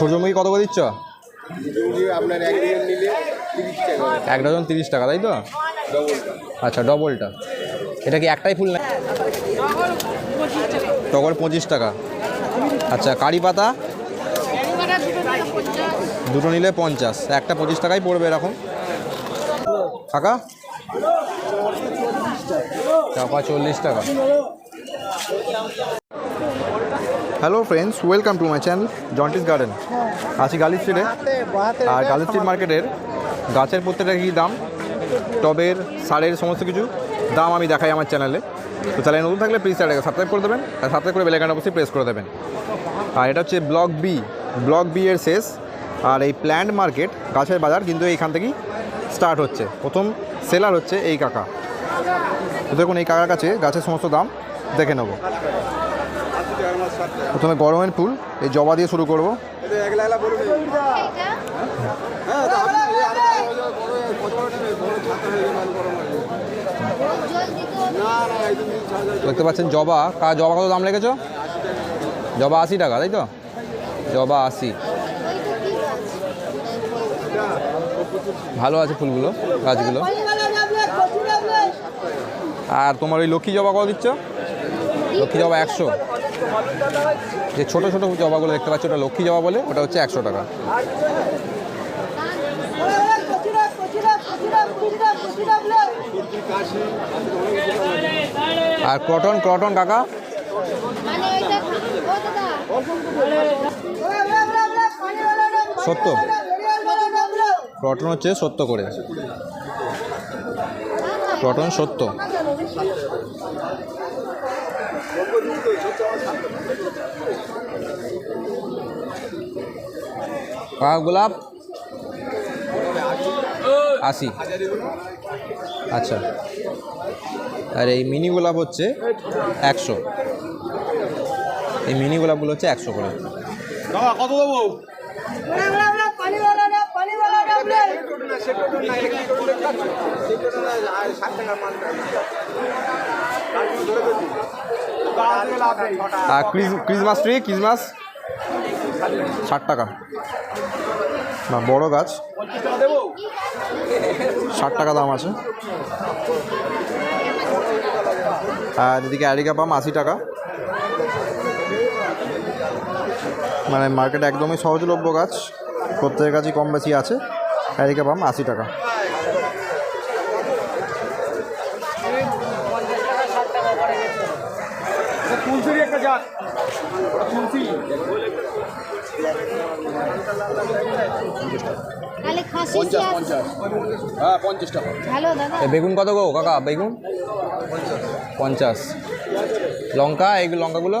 সূর্যমুখী কত করে দিচ্ছ? এক ডজন তিরিশ টাকা, তাই তো? আচ্ছা ডবলটা এটা কি একটাই ফুল না? টগর পঁচিশ টাকা। আচ্ছা কারি পাতা? দুটো নিলে পঞ্চাশ। একটা পঁচিশ টাকাই পড়বে এরকম। টাকা চাপা চল্লিশ টাকা। Hello friends welcome to my channel জন্টিস garden আছি গালি স্ট্রিটে আর গালি স্ট্রিট মার্কেটের গাছের প্রত্যেকটা কী দাম? টবের, সারের সমস্ত কিছু দাম আমি দেখাই আমার চ্যানেলে তো চ্যানেল নতুন থাকলে প্লিজ চ্যানেলকে সাবস্ক্রাইব করে দেবেন। আর সাবস্ক্রাইব করে বেলাইকান অবশ্যই প্রেস করে দেবেন। আর এটা হচ্ছে ব্লক বি ব্লক বি এর শেষ। আর এই প্ল্যান্ট মার্কেট গাছের বাজার কিন্তু এইখান থেকেই স্টার্ট হচ্ছে। প্রথম সেলার হচ্ছে এই কাকা। দেখুন এই কাকার কাছে গাছের সমস্ত দাম দেখে নেব। প্রথমে গরমের ফুল, এই জবা দিয়ে শুরু করব। দেখতে পাচ্ছেন জবা। কা, জবা কত দাম লেগেছ জবা আশি টাকা, তাই তো? জবা আশি। ভালো আছে ফুলগুলো, গাছগুলো। আর তোমার ওই লক্ষ্মী জবা কত দিচ্ছ? লক্ষ্মী জবা একশো। যে ছোটো ছোটো জবাগুলো দেখতে পাচ্ছি, ওটা লক্ষ্মী জবা বলে, ওটা হচ্ছে একশো টাকা। আর ক্রটন ক্রটন কাকা? সত্য ক্রটন হচ্ছে সত্য করে। ক্রটন সত্য গোলাপ। আশি। আচ্ছা। আর এই মিনি গোলাপ হচ্ছে একশো। এই মিনি গোলাপগুলো হচ্ছে একশো করে। কত দেবো? আর ক্রিস, ক্রিসমাস ট্রি, ক্রিসমাস। ষাট টাকা। না, বড় গাছ। ষাট টাকা দাম আছে। আর এদিকে অ্যারিকা পাম আশি টাকা। মানে মার্কেটে একদমই সহজলভ্য গাছ। প্রত্যেকের কাছেই কম বেশি আছে। অ্যারিকা পাম আশি টাকা। পঞ্চাশ পঞ্চাশ। হ্যাঁ পঞ্চাশ টাকা। বেগুন কত গো? কাকা বেগুন? পঞ্চাশ। লঙ্কা এই লঙ্কাগুলো?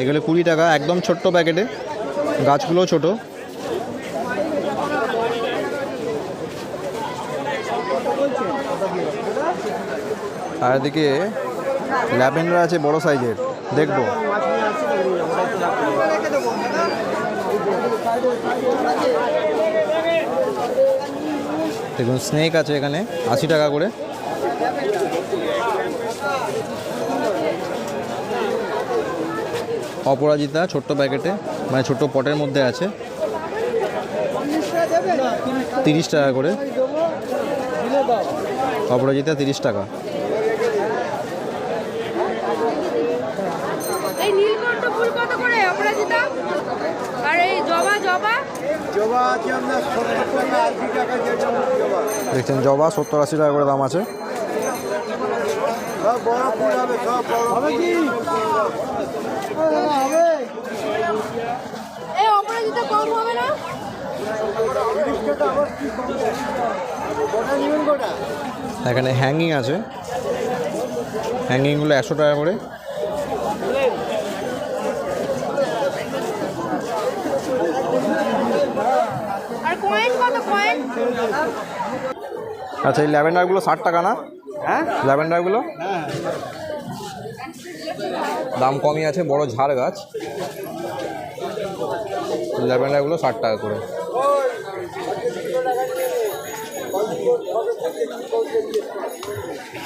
এগুলো কুড়ি টাকা, একদম ছোট্ট প্যাকেটে। গাছগুলোও ছোট। আর এদিকে ল্যাভেন্ডার আছে বড় সাইজের। দেখব। দেখুন, স্নেক আছে এখানে, আশি টাকা করে। অপরাজিতা ছোট্ট প্যাকেটে মানে ছোট্ট পটের মধ্যে আছে। তিরিশ টাকা করে। অপরাজিতা তিরিশ টাকা। এই নীলকণ্ঠ ফুল কত করে অপরাজিতা? আর এই জবা জবা জবা আছে আপনার সত্তর টাকা আশি টাকা যে জবা? দেখছেন জবা সত্তর আশি টাকা করে দাম আছে সব বড় ফুল হবে সব বড় হবে কি হবে এই অপরাজিতা কম হবে না? এখানে হ্যাঙ্গিং আছে। হ্যাঙ্গিংগুলো একশো টাকা করে। আচ্ছা এই ল্যাভেন্ডারগুলো ষাট টাকা না? হ্যাঁ? ল্যাভেন্ডারগুলো? হ্যাঁ দাম কমই আছে বড় ঝাড় গাছ। ল্যাভেন্ডারগুলো ষাট টাকা করে।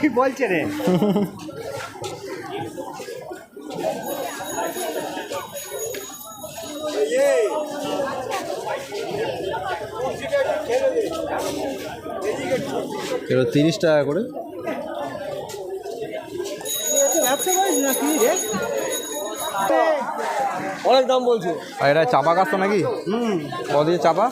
কি বলছে রে? তিরিশ টাকা করে। অনেক দাম বলছে। আর এটা চাপা গাছ তো নাকি? হুম। কত চাপা?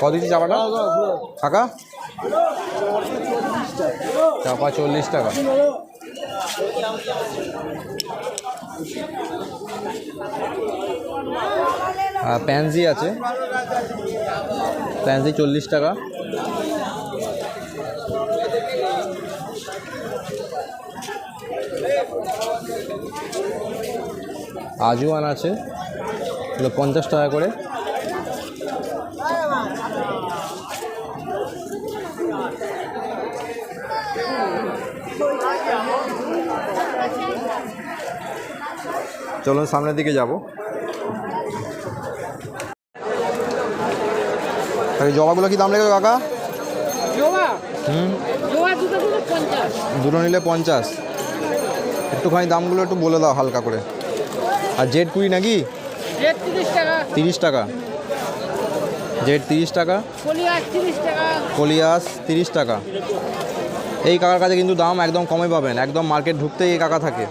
কত দিচ্ছি চাপাটা? টাকা চাপা চল্লিশ টাকা। প্যান্সি আছে। প্যান্সি চল্লিশ টাকা। আজওয়ান আছে। এগুলো পঞ্চাশ টাকা করে। চলুন সামনের দিকে যাব। জবাগুলো কি দাম লেগে কাকা? হুম। দুটো নিলে পঞ্চাশ। একটুখানি দামগুলো একটু বলে দাও হালকা করে। আর জেড কুড়ি নাকি? তিরিশ টাকা। জেড তিরিশ টাকা। কলিয়াস তিরিশ টাকা। এই কাকার কাছে কিন্তু দাম একদম কমে পাবেন একদম মার্কেট ঢুকতেই এই কাকা থাকে।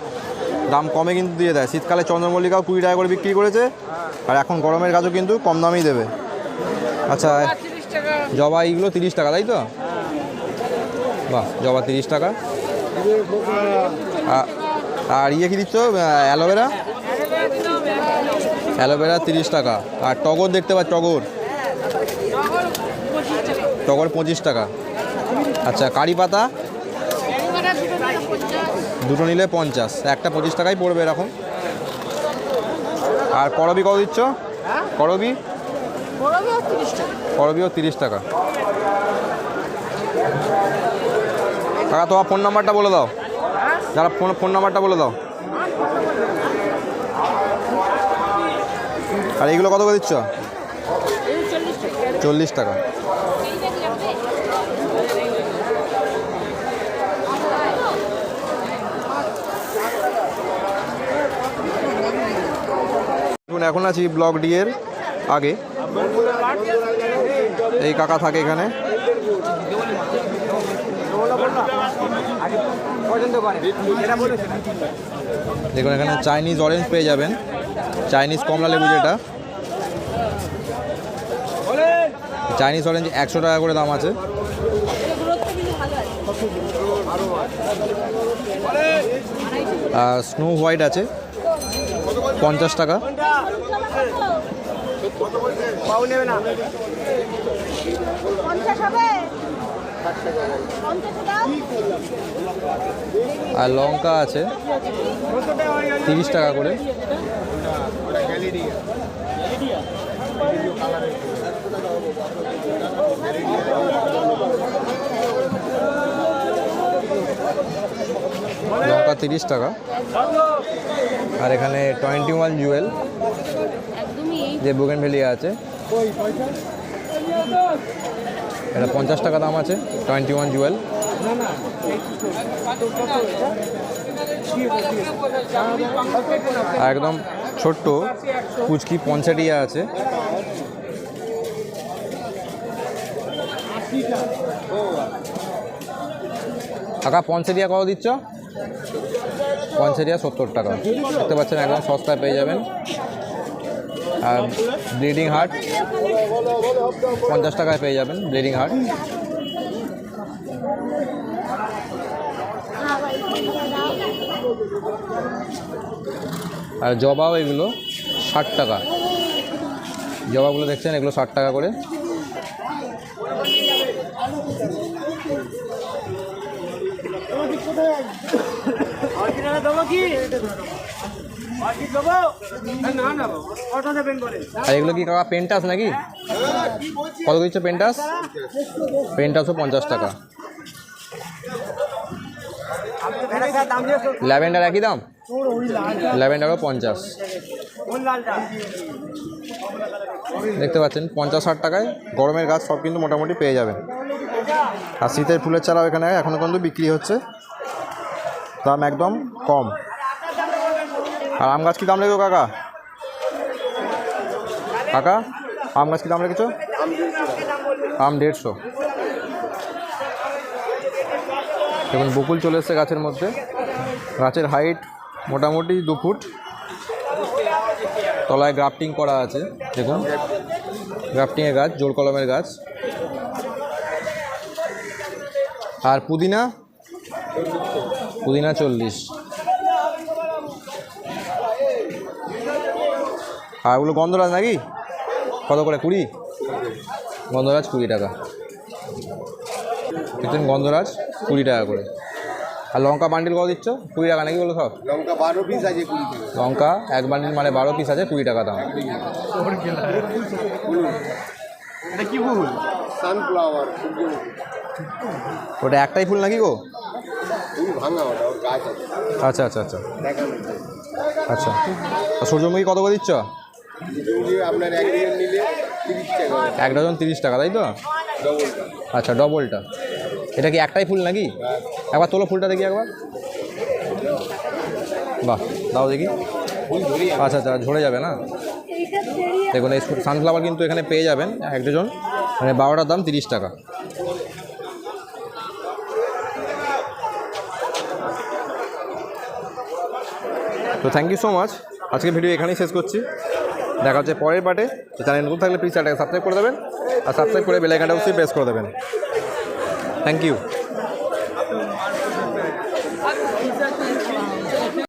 দাম কমে কিন্তু দিয়ে দেয়। শীতকালে চন্দ্রমল্লিকাও কুড়ি টাকা করে বিক্রি করেছে আর এখন গরমের গাছও কিন্তু কম দামেই দেবে। আচ্ছা জবা এইগুলো তিরিশ টাকা তাই তো? বাহ জবা তিরিশ টাকা। আর ইয়ে কি দিচ্ছ? অ্যালোভেরা? অ্যালোভেরা তিরিশ টাকা। আর টগর দেখতে পাচ্ছ, টগর? টগর পঁচিশ টাকা। আচ্ছা কারি পাতা? দুটো নিলে পঞ্চাশ। একটা পঁচিশ টাকাই পড়বে এরকম। আর করবি কত দিচ্ছ? করবি করবিও তিরিশ টাকা। তোমার ফোন নাম্বারটা বলে দাও। যারা ফোন ফোন নাম্বারটা বলে দাও। আর এইগুলো কত করে দিচ্ছ? চল্লিশ টাকা। এখন আছি ব্লক ডি এর আগে। এই কাকা থাকে এখানে। দেখুন এখানে চাইনিজ অরেঞ্জ পেয়ে যাবেন। চাইনিজ কমলা লেবু যেটা। চাইনিজ অরেঞ্জ একশো টাকা করে দাম আছে। আর স্নো হোয়াইট আছে। পঞ্চাশ টাকা। নেবে না পঞ্চাশ হবে পঞ্চাশ দাও আর লঙ্কা আছে। তিরিশ টাকা করে। লঙ্কা তিরিশ টাকা। আর এখানে টোয়েন্টি ওয়ান জুয়েল যে বুগেন ভেলিয়া আছে। এটা পঞ্চাশ টাকা দাম আছে টোয়েন্টি ওয়ান জুয়েল একদম ছোট্ট কুচকি পঞ্চাটিয়া আছে। কাকা পঞ্চাটিয়া কত দিচ্ছ? পঞ্চাটিয়া সত্তর টাকা। দেখতে পাচ্ছেন একদম সস্তায় পেয়ে যাবেন। আর ব্লিডিং হার্ট, পঞ্চাশ টাকায় পেয়ে যাবেন ব্লিডিং হার্ট। আর জবাও এগুলো ষাট টাকা। জবাগুলো দেখছেন, এগুলো ষাট টাকা করে। আর এগুলো কি কাকা পেন্টাস নাকি? কত দিচ্ছে পেন্টাস পেন্টাসও পঞ্চাশ টাকা। ল্যাভেন্ডার একই দাম? ল্যাভেন্ডারও পঞ্চাশ। দেখতে পাচ্ছেন, পঞ্চাশ ষাট টাকায়। গরমের গাছ সব কিন্তু মোটামুটি পেয়ে যাবেন। আর শীতের ফুলের চারাও এখানে এখনও কিন্তু বিক্রি হচ্ছে। দাম একদম কম। আর আম গাছ কি দাম রেখেছো কাকা? কাকা, আম গাছ কি দাম রেখেছো আম দেড়শো। দেখুন, বকুল চলে এসছে গাছের মধ্যে। গাছের হাইট মোটামুটি দু ফুট। তলায় গ্রাফটিং করা আছে, দেখুন। গ্রাফটিংয়ের গাছ, জোর কলমের গাছ। আর পুদিনা? পুদিনা চল্লিশ। আর ওগুলো গন্ধরাজ নাকি? কত করে কুড়ি? গন্ধরাজ কুড়ি টাকা। দেখছেন গন্ধরাজ কুড়ি টাকা করে। আর লঙ্কা বান্ডিল কত দিচ্ছ? কুড়ি টাকা নাকি বলো সব? লঙ্কা বারো পিস আছে কুড়ি টাকা। লঙ্কা এক বান্ডিল মানে বারো পিস আছে কুড়ি টাকা দাম। কি ফুল? সানফ্লাওয়ার ওটা একটাই ফুল নাকি গো? আচ্ছা আচ্ছা আচ্ছা। আচ্ছা। আর সূর্যমুখী কত করে দিচ্ছ? আপনার এক ডজন নিলে তিরিশ টাকা এক ডজন তিরিশ টাকা তাই তো? ডবলটা। আচ্ছা ডবলটা। এটা কি একটাই ফুল নাকি? একবার তোলো ফুলটা দেখি একবার। বাহ দাও দেখি। আচ্ছা আচ্ছা ঝরে যাবে না? দেখুন এই সানফ্লাওয়ার কিন্তু এখানে পেয়ে যাবেন এক ডজন। মানে বারোটার দাম তিরিশ টাকা। তো থ্যাংক ইউ সো মাচ আজকে ভিডিও এখানেই শেষ করছি। দেখা হচ্ছে পরের পার্টে। চ্যানেল নতুন থাকলে প্লিজ চ্যানেলটাকে সাবস্ক্রাইব করে দেবেন। আর সাবস্ক্রাইব করে বেলাইকানটা অবশ্যই প্রেস করে দেবেন। Thank you